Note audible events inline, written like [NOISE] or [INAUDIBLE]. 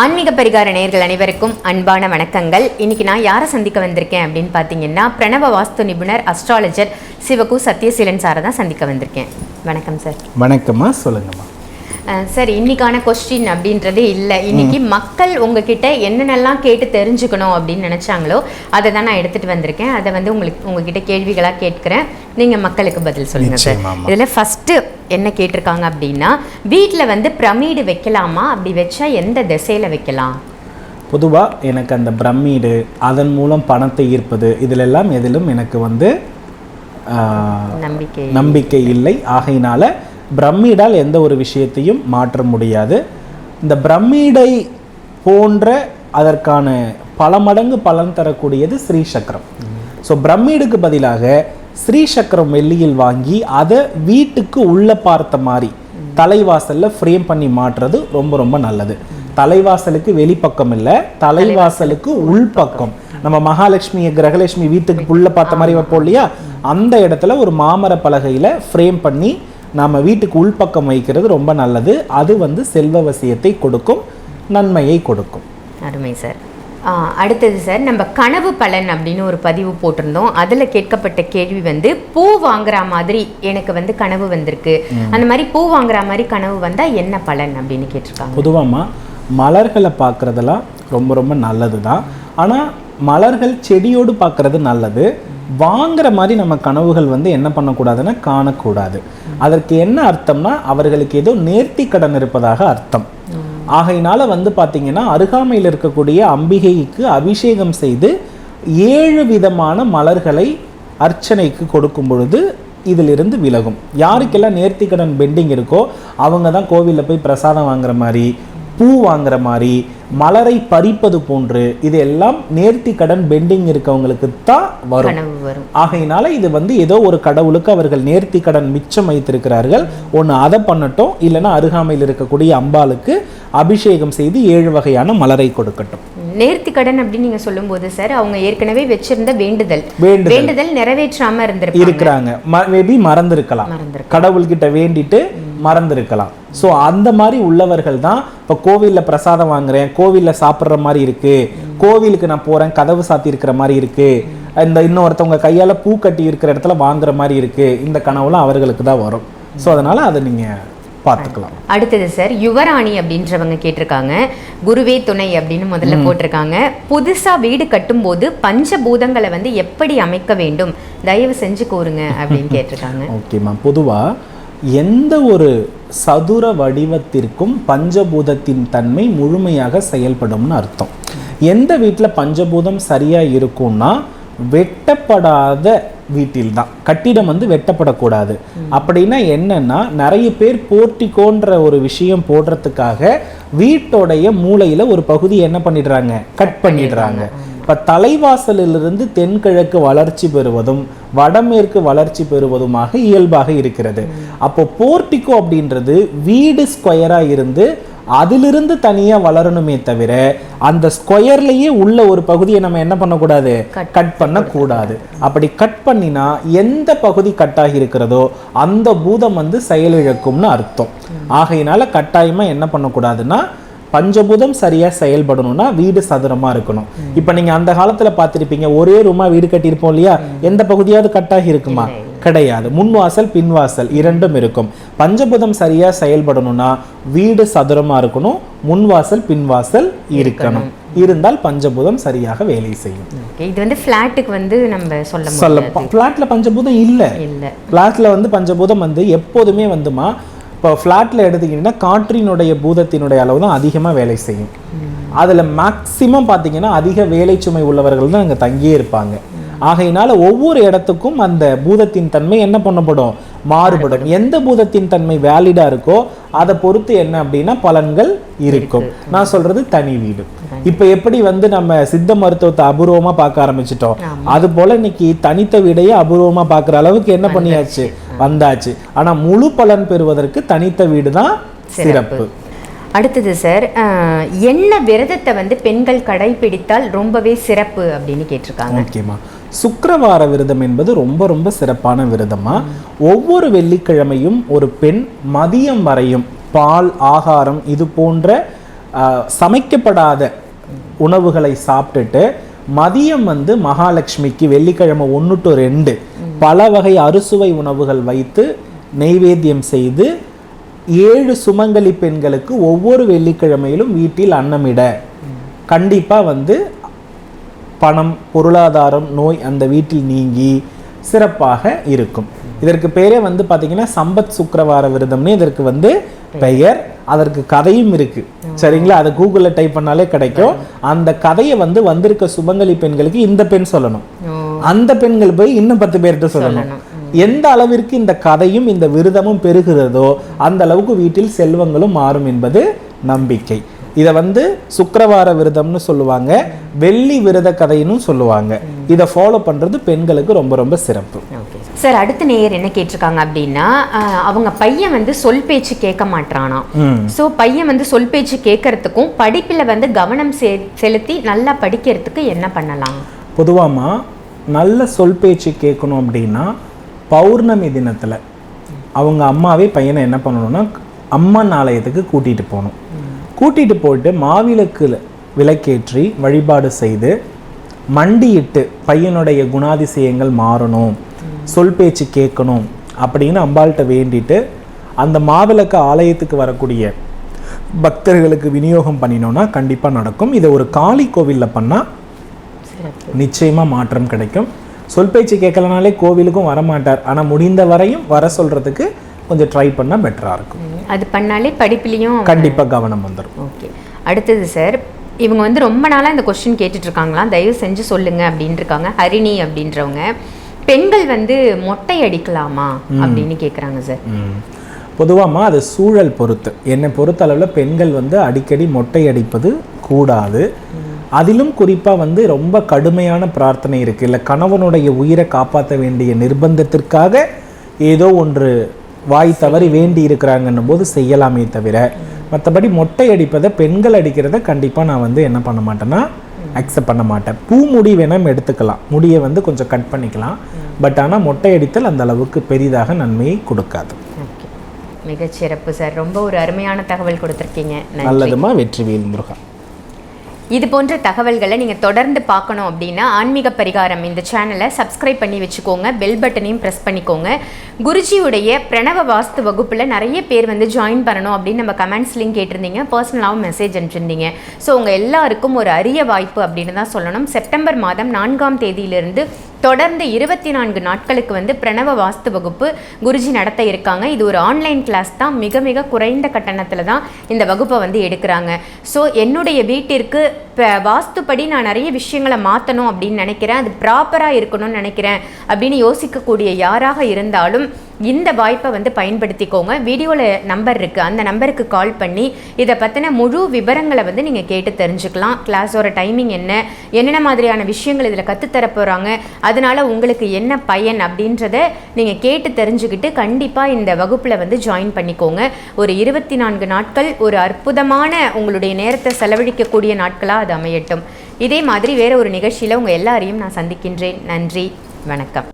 ஆன்மீக பரிகார நேயர்கள் அனைவருக்கும் அன்பான வணக்கங்கள். இன்னைக்கு நான் யாரை சந்திக்க வந்திருக்கேன் அப்படின்னு பார்த்தீங்கன்னா பிரணவ வாஸ்து நிபுணர் அஸ்ட்ராலஜர் சிவகு சத்யசீலன் சாரை தான் சந்திக்க வந்திருக்கேன். வணக்கம் சார். வணக்கம்மா சொல்லுங்கம்மா. சார் இன்னைக்கான கொஸ்டின் அப்படின்றதே இல்லை. இன்னைக்கு மக்கள் உங்ககிட்ட என்னென்னலாம் கேட்டு தெரிஞ்சுக்கணும் அப்படின்னு நினைச்சாங்களோ அதை தான் நான் எடுத்துட்டு வந்திருக்கேன். அதை வந்து உங்களுக்கு உங்ககிட்ட கேள்விகளாக கேட்கிறேன். நீங்க மக்களுக்கு பதில் சொல்லுங்க சார். இதில் ஃபர்ஸ்ட் என்ன கேட்டிருக்காங்க அப்படின்னா வீட்டில் வந்து பிரமிடு வைக்கலாமா? அப்படி வச்சா எந்த திசையில வைக்கலாம்? பொதுவாக எனக்கு அந்த பிரமிடு அதன் மூலம் பணத்தை ஈர்ப்பது இதிலெல்லாம் எதிலும் எனக்கு வந்து நம்பிக்கை நம்பிக்கை இல்லை. ஆகையினால பிரமிடால் எந்த ஒரு விஷயத்தையும் மாற்ற முடியாது. இந்த பிரமிடை போன்ற அதற்கான பல மடங்கு பலன் தரக்கூடியது ஸ்ரீ சக்கரம். ஸோ பிரமிடுக்கு பதிலாக ஸ்ரீ சக்கரம் வெள்ளியில் வாங்கி அதை வீட்டுக்கு உள்ள பார்த்த மாதிரி தலைவாசல்ல ஃப்ரேம் பண்ணி மாற்றுறது ரொம்ப ரொம்ப நல்லது. தலைவாசலுக்கு வெளிப்பக்கம் இல்லை தலைவாசலுக்கு உள்பக்கம் நம்ம மகாலட்சுமி கிரகலட்சுமி வீட்டுக்கு உள்ள பார்த்த மாதிரி வைப்போம் இல்லையா அந்த இடத்துல ஒரு மாமர பலகையில ஃப்ரேம் பண்ணி நாம வீட்டுக்கு உள்பக்கம் வைக்கிறது ரொம்ப நல்லது. அது வந்து செல்வ வசியத்தை கொடுக்கும் நன்மையை கொடுக்கும். அருமை சார். அடுத்தது சார் நம்ம கனவு பலன் அப்படின்னு ஒரு பதிவு போட்டிருந்தோம். அதில் கேட்கப்பட்ட கேள்வி வந்து பூ வாங்குற மாதிரி எனக்கு வந்து கனவு வந்திருக்கு. அந்த மாதிரி பூ வாங்குற மாதிரி கனவு வந்தால் என்ன பலன் அப்படின்னு கேட்டிருக்காங்க? பொதுவாம்மா மலர்களை பார்க்குறதெல்லாம் ரொம்ப ரொம்ப நல்லது தான் ஆனால் மலர்கள் செடியோடு பார்க்குறது நல்லது. வாங்குற மாதிரி நம்ம கனவுகள் வந்து என்ன பண்ணக்கூடாதுன்னா காணக்கூடாது. அதற்கு என்ன அர்த்தம்னா அவர்களுக்கு ஏதோ நேர்த்தி கடன் இருப்பதாக அர்த்தம். ஆகையினால வந்து பார்த்தீங்கன்னா அருகாமையில் இருக்கக்கூடிய அம்பிகைக்கு அபிஷேகம் செய்து ஏழு விதமான மலர்களை அர்ச்சனைக்கு கொடுக்கும் பொழுது இதிலிருந்து விலகும். யாருக்கெல்லாம் நேர்த்திக்கடன் பெண்டிங் இருக்கோ அவங்க தான் கோவிலில் போய் பிரசாதம் வாங்குற மாதிரி பூ வாங்குற மாதிரி மலரை பறிப்பது போன்று இது எல்லாம் நேர்த்திக்கடன் பெண்டிங் இருக்கவங்களுக்கு தான் வரும். ஆகையினால இது வந்து ஏதோ ஒரு கடவுளுக்கு அவர்கள் நேர்த்தி கடன் மிச்சம் வைத்திருக்கிறார்கள். ஒன்று அதை பண்ணட்டும் இல்லைன்னா அருகாமையில் இருக்கக்கூடிய அம்பாளுக்கு அபிஷேகம் செய்து ஏழு வகையான மலரை கொடுக்கட்டும். நேர்த்தி கடன் அப்படின்னு நீங்க சொல்லும்போது சார் அவங்க ஏற்கனவே வச்சிருந்த வேண்டுதல். வேண்டுதல். நிறைவேற்றாம இருந்திருப்பாங்க. இருக்கிறாங்க. மேபி மறந்திருக்கலாம். கடவுள்கிட்ட வேண்டிட்டு மறந்திருக்கலாம். ஸோ அந்த மாதிரி உள்ளவர்கள் தான் இப்போ கோவிலில் பிரசாதம் வாங்குறேன் கோவிலில் சாப்பிட்ற மாதிரி இருக்கு கோவிலுக்கு நான் போறேன் கதவு சாத்தி இருக்கிற மாதிரி இருக்கு இந்த இன்னொருத்தவங்க கையால பூ கட்டி இருக்கிற இடத்துல வாங்குற மாதிரி இருக்கு இந்த கனவுலாம் அவர்களுக்கு தான் வரும். ஸோ அதனால அதை நீங்க பார்த்துக்கலாம். அடுத்தது சார் யுவராணி அப்படின்றவங்க கேட்டிருக்காங்க. குருவே துணை அப்படின்னு முதல்ல போட்டிருக்காங்க. புதுசா வீடு கட்டும்போது பஞ்சபூதங்களை வந்து எப்படி அமைக்க வேண்டும்? தயவு செஞ்சு கூறுங்க அப்படின்னு [LAUGHS] கேட்டிருக்காங்க. ஓகேம்மா பொதுவாக எந்த ஒரு சதுர வடிவத்திற்கும் பஞ்சபூதத்தின் தன்மை முழுமையாக செயல்படும்னு அர்த்தம். எந்த வீட்டில் பஞ்சபூதம் சரியாக இருக்கும்னா வெட்டப்படாத வீட்டில்தான். கட்டிடம் வந்து வெட்டப்படக்கூடாது. அப்படின்னா என்னன்னா நிறைய பேர் போர்ட்டிகோன்ற ஒரு விஷயம் போடுறதுக்காக வீட்டோடைய மூளையில் ஒரு பகுதி என்ன பண்ணிடுறாங்க? கட் பண்ணிடுறாங்க. இப்ப தலைவாசலிலிருந்து தென்கிழக்கு வளர்ச்சி பெறுவதும் வடமேற்கு வளர்ச்சி பெறுவதுமாக இயல்பாக இருக்கிறது. அப்போ போர்ட்டிகோ அப்படின்றது வீடு ஸ்கொயரா இருந்து அதிலிருந்து தனியா வளரணுமே தவிர அந்த ஸ்கொயர்லயே உள்ள ஒரு பகுதியை நம்ம என்ன பண்ணக்கூடாது? கட் பண்ணக்கூடாது. அப்படி கட் பண்ணினா எந்த பகுதி கட்டாகி இருக்கிறதோ அந்த பூதம் வந்து செயலிழக்கும்னு அர்த்தம். ஆகையினால கட்டாயமா என்ன பண்ணக்கூடாதுன்னா பஞ்சபூதம் சரியா செயல்படணும்னா வீடு சதுரமா இருக்கணும். இப்ப நீங்க அந்த காலத்துல பார்த்திருப்பீங்க ஒரே ரூமா வீடு கட்டியிருப்போம் இல்லையா? எந்த பகுதியாவது கட்டாகி இருக்குமா? கிடையாது. முன்வாசல் பின்வாசல் இரண்டும் இருக்கும். பஞ்சபூதம் சரியா செயல்படணும்னா வீடு சதுரமா இருக்கணும் முன்வாசல் பின்வாசல் இருக்கணும். இருந்தால் பஞ்சபூதம் சரியாக வேலை செய்யும். இது வந்து ஃப்ளாட்டுக்கு வந்து நம்ம சொல்ல சொல்ல பிளாட்ல பஞ்சபூதம் இல்ல. இல்ல. ஃப்ளாட்ல வந்து பஞ்சபூதம் வந்து எப்போதுமே வந்துமா இப்போ ஃப்ளாட்ல எடுத்துக்கிட்டிங்கன்னா காற்றினுடைய பூதத்தினுடைய அளவு தான் அதிகமாக வேலை செய்யும். அதுல மேக்சிமம் பார்த்தீங்கன்னா அதிக வேலை சுமை உள்ளவர்கள் தான் அங்கே தங்கியே இருப்பாங்க. ஆகையினால ஒவ்வொரு இடத்துக்கும் அந்த பூதத்தின் தன்மை என்ன பண்ணப்படும்? மாறுபடும். எந்த பூதத்தின் தன்மை வேலிடா இருக்கோ அதை பொறுத்து என்ன அப்படின்னா பலன்கள் இருக்கும். நான் சொல்றது தனி வீடு. இப்ப எப்படி வந்து நம்ம சித்த மருத்துவத்தை அபூர்வமா பார்க்க ஆரம்பிச்சிட்டோம்? அது போல இன்னைக்கு தனித்த வீடையே அபூர்வமா பார்க்குற அளவுக்கு என்ன பண்ணியாச்சு? வந்தாச்சு. ஆனா முழு பலன் பெறுவதற்கு தனித்த வீடு தான் சிறப்பு. அடுத்தது சார் என்ன விரதத்தை வந்து பெண்கள் கடைபிடித்தால் ரொம்பவே சிறப்பு அப்படின்னு கேட்டிருக்காங்க. ஓகேம்மா சுக்கிரவார விரதம் என்பது ரொம்ப ரொம்ப சிறப்பான விரதமா? ஒவ்வொரு வெள்ளிக்கிழமையும் ஒரு பெண் மதியம் வரையும் பால் ஆகாரம் இது போன்ற சமைக்கப்படாத உணவுகளை சாப்பிட்டுட்டு மதியம் வந்து மகாலட்சுமிக்கு வெள்ளிக்கிழமை ஒன்று டு ரெண்டு பல வகை அறுசுவை உணவுகள் வைத்து நெய்வேத்தியம் செய்து ஏழு சுமங்கலி பெண்களுக்கு ஒவ்வொரு வெள்ளிக்கிழமையிலும் வீட்டில் அன்னமிட. கண்டிப்பா வந்து பணம் பொருளாதாரம் நோய் அந்த வீட்டில் நீங்கி சிறப்பாக இருக்கும். இதற்கு பேரே வந்து பாத்தீங்கன்னா சம்பத் சுக்கிரவார விரதம்னு இதற்கு வந்து பெயர். அதற்கு கதையும் இருக்கு. சரிங்களா? அதை கூகுளில் டைப் பண்ணாலே கிடைக்கும். அந்த கதையை வந்து வந்திருக்க சுமங்கலி பெண்களுக்கு இந்த பெண் சொல்லணும். அந்த பெண்கள் போய் இன்னும் பத்து பேர்கிட்ட சொல்லணும். எந்த அளவிற்கு இந்த கதையும் இந்த விரதமும் பெருகிறதோ அந்த அளவுக்கு வீட்டில் செல்வங்களும் மாறும் என்பது நம்பிக்கை. இதை வந்து சுக்கிரவார விரதம்னு சொல்லுவாங்க வெள்ளி விரத கதைன்னு சொல்லுவாங்க. இதை ஃபாலோ பண்றது பெண்களுக்கு ரொம்ப ரொம்ப சிறப்பு. சார் அடுத்த நேயர் என்ன கேட்டிருக்காங்க அப்படின்னா அவங்க பையன் வந்து சொல் பேச்சு கேட்க மாட்றானாம். ம். ஸோ பையன் வந்து சொல் பேச்சு கேட்கறதுக்கும் படிப்பில் வந்து கவனம் செலுத்தி நல்லா படிக்கிறதுக்கு என்ன பண்ணலாம்? பொதுவாமா நல்ல சொல் பேச்சு கேட்கணும் அப்படின்னா பௌர்ணமி தினத்தில் அவங்க அம்மாவே பையனை என்ன பண்ணணும்னா அம்மன் ஆலயத்துக்கு கூட்டிகிட்டு போகணும். கூட்டிகிட்டு போயிட்டு மாவிளக்கு விளக்கேற்றி வழிபாடு செய்து மண்டியிட்டு பையனுடைய குணாதிசயங்கள் மாறணும். சொல் பேச்சு கேட்கணும் அப்படின்னு அம்பாள்கிட்ட வேண்டிட்டு அந்த மாவிளக்கு ஆலயத்துக்கு வரக்கூடிய பக்தர்களுக்கு விநியோகம் பண்ணினோன்னா கண்டிப்பாக நடக்கும். இதை ஒரு காளி கோவிலில் பண்ணால் சிறப்பு நிச்சயமா மாற்றம் கிடைக்கும். சொல் பேச்சு கேட்கலனாலே கோவிலுக்கும் வர மாட்டார் ஆனா முடிந்த வரையும் வர சொல்றதுக்கு கொஞ்சம் ட்ரை பண்ணா பெட்டரா இருக்கும். அது பண்ணாலே படிப்புலையும் கண்டிப்பா கவனம் வந்துடும் ஓகே. அடுத்தது சார் இவங்க வந்து ரொம்ப நாளாக இந்த கொஸ்டின் கேட்டுட்டு இருக்காங்களாம் தயவு செஞ்சு சொல்லுங்க அப்படின்னு இருக்காங்க ஹரிணி அப்படின்றவங்க. பெண்கள் வந்து மொட்டை அடிக்கலாமா அப்படின்னு கேட்குறாங்க சார் பொதுவாமா அது சூழல் பொறுத்து. என்னை பொறுத்த அளவில் பெண்கள் வந்து அடிக்கடி மொட்டை அடிப்பது கூடாது. அதிலும் குறிப்பா வந்து ரொம்ப கடுமையான பிரார்த்தனை இருக்கு. இல்லை கணவனுடைய உயிரை காப்பாற்ற வேண்டிய நிர்பந்தத்திற்காக ஏதோ ஒன்று வாய் தவறி வேண்டி இருக்கிறாங்கன்னும் போது செய்யலாமே தவிர மற்றபடி மொட்டை அடிப்பதை பெண்கள் அடிக்கிறத கண்டிப்பா நான் வந்து என்ன பண்ண மாட்டேன்னா அக்செப்ட் பண்ண மாட்டேன். பூ முடி வேணாம் எடுத்துக்கலாம். முடியை வந்து கொஞ்சம் கட் பண்ணிக்கலாம். பட் ஆனா மொட்டை அடித்தல் அந்த அளவுக்கு பெரிதாக நன்மையை கொடுக்காது. ஓகே. மிகச்சிறப்பு சார். ரொம்ப ஒரு அருமையான தகவல் கொடுத்துருக்கீங்க. நல்லதுமா? வெற்றிவேல் முருகா. இது போன்ற தகவல்களை நீங்கள் தொடர்ந்து பார்க்கணும் அப்படின்னா ஆன்மீக பரிகாரம் இந்த சேனலை சப்ஸ்கிரைப் பண்ணி வச்சுக்கோங்க. பெல் பட்டனையும் ப்ரெஸ் பண்ணிக்கோங்க. குருஜியுடைய பிரணவ வாஸ்து வகுப்பில் நிறைய பேர் வந்து ஜாயின் பண்ணணும் அப்படின்னு நம்ம கமெண்ட்ஸ்லையும் கேட்டிருந்தீங்க. பர்சனலாகவும் மெசேஜ் அனுப்பிச்சிருந்தீங்க. ஸோ உங்கள் எல்லாருக்கும் ஒரு அரிய வாய்ப்பு அப்படின்னு தான் சொல்லணும். செப்டம்பர் மாதம் நான்காம் தேதியிலிருந்து தொடர்ந்து இருபத்தி நான்கு நாட்களுக்கு வந்து பிரணவ வாஸ்து வகுப்பு குருஜி நடத்த இருக்காங்க. இது ஒரு ஆன்லைன் கிளாஸ் தான். மிக மிக குறைந்த கட்டணத்தில் தான் இந்த வகுப்பை வந்து எடுக்கிறாங்க. ஸோ என்னுடைய வீட்டிற்கு இப்போ வாஸ்துப்படி நான் நிறைய விஷயங்களை மாற்றணும் அப்படின்னு நினைக்கிறேன். அது ப்ராப்பராக இருக்கணும்னு நினைக்கிறேன் அப்படின்னு யோசிக்கக்கூடிய யாராக இருந்தாலும் இந்த வாய்ப்பை வந்து பயன்படுத்திக்கோங்க. வீடியோவில் நம்பர் இருக்குது அந்த நம்பருக்கு கால் பண்ணி இதை பற்றின முழு விவரங்களை வந்து நீங்கள் கேட்டு தெரிஞ்சுக்கலாம். கிளாஸோட டைமிங் என்ன? என்னென்ன மாதிரியான விஷயங்கள் இதில் கற்றுத்தர போகிறாங்க அதனால் உங்களுக்கு என்ன பயன் அப்படின்றத நீங்கள் கேட்டு தெரிஞ்சுக்கிட்டு கண்டிப்பாக இந்த வகுப்பில் வந்து ஜாயின் பண்ணிக்கோங்க. ஒரு இருபத்தி நான்கு நாட்கள் ஒரு அற்புதமான உங்களுடைய நேரத்தை செலவழிக்கக்கூடிய நாட்களாக அது அமையட்டும். இதே மாதிரி வேறு ஒரு நிகழ்ச்சியில் உங்கள் எல்லாரையும் நான் சந்திக்கின்றேன். நன்றி. வணக்கம்.